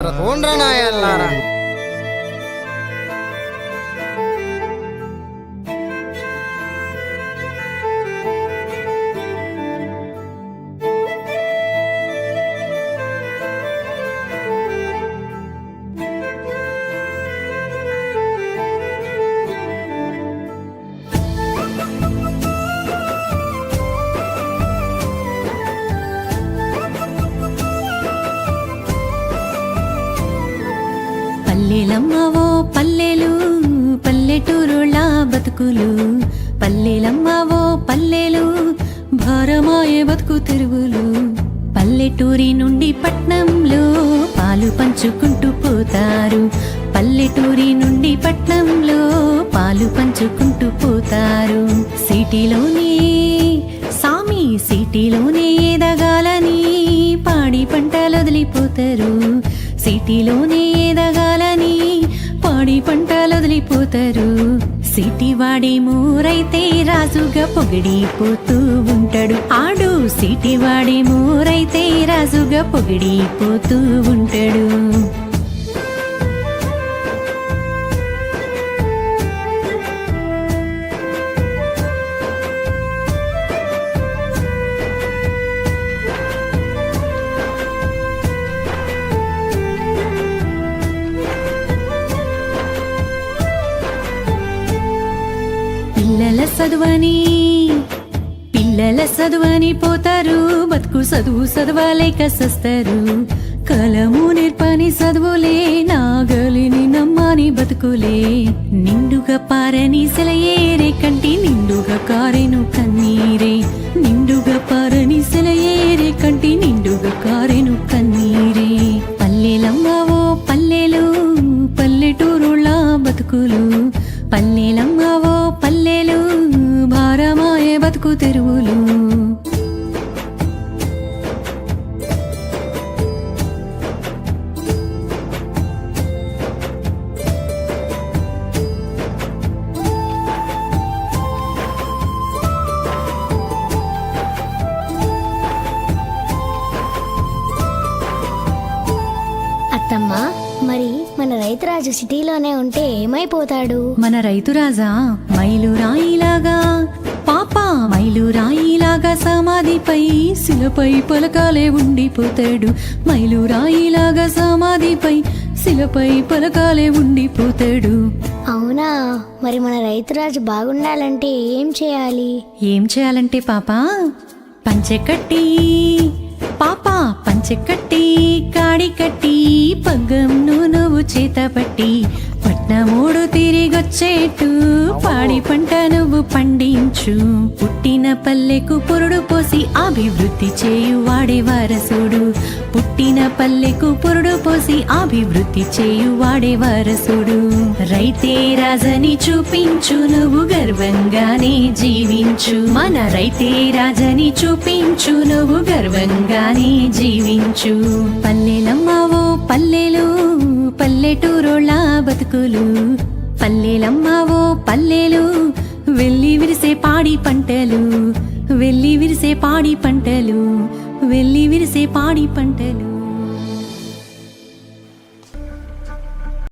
தோன்றனாய் எல்லாரும்? పల్లెలమ్మవో పల్లెలు పల్లెటూరుళ్ళ బతుకులు. పల్లెలమ్మవో పల్లెలు భారమాయే బతుకు తెరువులు పల్లెటూరి నుండి పట్నంలో పాలు పంచుకుంటూ పోతారు. పల్లెటూరి నుండి పట్నంలో పాలు పంచుకుంటూ పోతారు. సిటీలోనే సామి సిటీలోనే ఎదగాలని పాడి పంటలు వదిలిపోతారు. సిటీలోనే ఎదగ పంటలొదిలిపోతారు. పంటలు వదిలిపోతారు సిటీ వాడి మూరైతే రాజుగా పొగిడిపోతూ ఉంటాడు. ఆడు సిటీ వాడి మూరైతే రాజుగా పొగిడిపోతూ ఉంటాడు. చదువని పిల్లల చదువని పోతారు బతుకు చదువు చదవలేక సస్తారు. కలము నేర్పని చదువులే నాగలిని నమ్మని బతుకులే. నిండుగా పారని సెలయేరే కంటి నిండుగా కారెను కన్నీరే. నిండుగా పారని సెలయేరే కంటి నిండుగా కారెను కన్నీరే. పల్లెలమ్మవో పల్లెలు పల్లెటూరుళ్ళ బతుకులు. పల్లెల బతుకు తెరువులు. అత్తమ్మ మరి మన రైతురాజు సిటీలోనే ఉంటే ఏమైపోతాడు? మన రైతు రాజా మైలు రాయిలాగా పాప మైలు రాయిలాగా సమాధిపై శిలపై పలకాలే ఉండిపోతాడు. మైలు రాయిలాగా సమాధిపై శిలపై పలకాలే ఉండిపోతాడు. అవునా? మరి మన రైతురాజు బాగుండాలంటే ఏం చేయాలి? ఏం చేయాలంటే పాప పంచెకట్టి పాప పంచెకట్టి కాడి కట్టి పగ్గంను నువ్వు చేత పట్టి పట్నమూడు తిరిగొచ్చేట్టు పాడి పంట నువ్వు పండించు. పుట్టిన పల్లెకు పురుడు పోసి అభివృద్ధి చేయు వాడే వారసుడు. పుట్టిన పల్లెకు పురుడు పోసి అభివృద్ధి చేయు వాడే వారసుడు. రైతే రాజని చూపించు నువ్వు గర్వంగానే జీవించు. మన రైతే రాజని చూపించు నువ్వు గర్వంగానే జీవించు. పల్లెలమ్మవో పల్లెలు బతుకులు. పల్లెలమ్మావో పల్లెలు. వెళ్ళి విరిసే పాడి పంటలు. వెళ్ళి విరిసే పాడి పంటలు. వెళ్ళి విరిసే పాడి పంటలు.